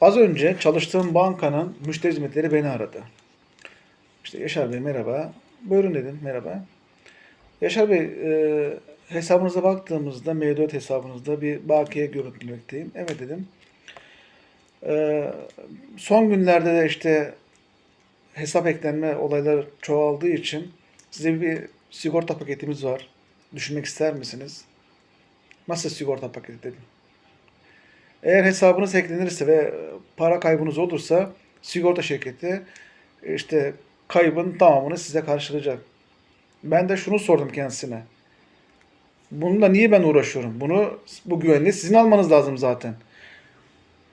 Az önce çalıştığım bankanın müşteri hizmetleri beni aradı. İşte Yaşar Bey merhaba. Buyurun dedim merhaba. Yaşar Bey e, hesabınıza baktığımızda mevduat hesabınızda bir bakiye görüntülemekteyim. Evet dedim. E, son günlerde de işte hesap eklenme olayları çoğaldığı için size bir sigorta paketimiz var. Düşünmek ister misiniz? Nasıl sigorta paketi dedim. Eğer hesabınız hacklenirse ve para kaybınız olursa sigorta şirketi işte kaybın tamamını size karşılayacak. Ben de şunu sordum kendisine. Bununla niye ben uğraşıyorum? Bunu bu güvenliği sizin almanız lazım zaten.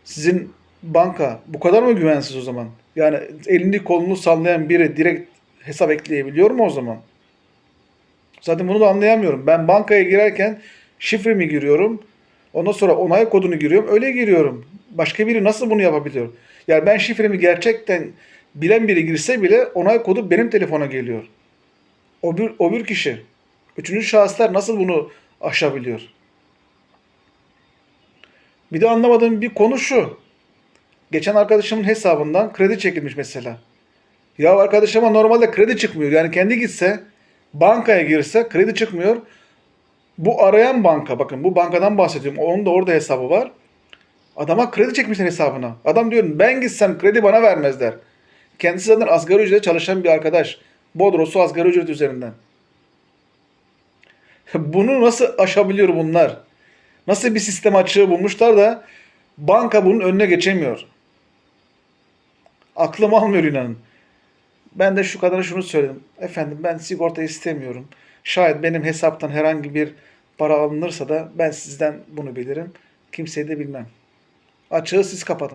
Sizin banka bu kadar mı güvensiz o zaman? Yani elini kolunu sallayan biri direkt hesap ekleyebiliyor mu o zaman? Zaten bunu da anlayamıyorum. Ben bankaya girerken şifremi giriyorum. Ondan sonra onay kodunu giriyorum. Öyle giriyorum. Başka biri nasıl bunu yapabiliyor? Yani ben şifremi gerçekten bilen biri girse bile onay kodu benim telefona geliyor. O bir, o bir kişi. Üçüncü şahıslar nasıl bunu aşabiliyor? Bir de anlamadığım bir konu şu. Geçen arkadaşımın hesabından kredi çekilmiş mesela. Ya arkadaşıma normalde kredi çıkmıyor. Yani kendi gitse bankaya girse kredi çıkmıyor. Bu arayan banka bakın bu bankadan bahsediyorum. Onun da orada hesabı var. Adama kredi çekmişler hesabına. Adam diyor ben gitsem kredi bana vermezler. Kendisi zaten asgari ücretle çalışan bir arkadaş. Bodrosu asgari ücret üzerinden. Bunu nasıl aşabiliyor bunlar? Nasıl bir sistem açığı bulmuşlar da banka bunun önüne geçemiyor. Aklım almıyor inanın. Ben de şu kadına şunu söyledim. Efendim ben sigorta istemiyorum. Şayet benim hesaptan herhangi bir para alınırsa da ben sizden bunu bilirim. Kimseyi de bilmem. Açığı siz kapatın.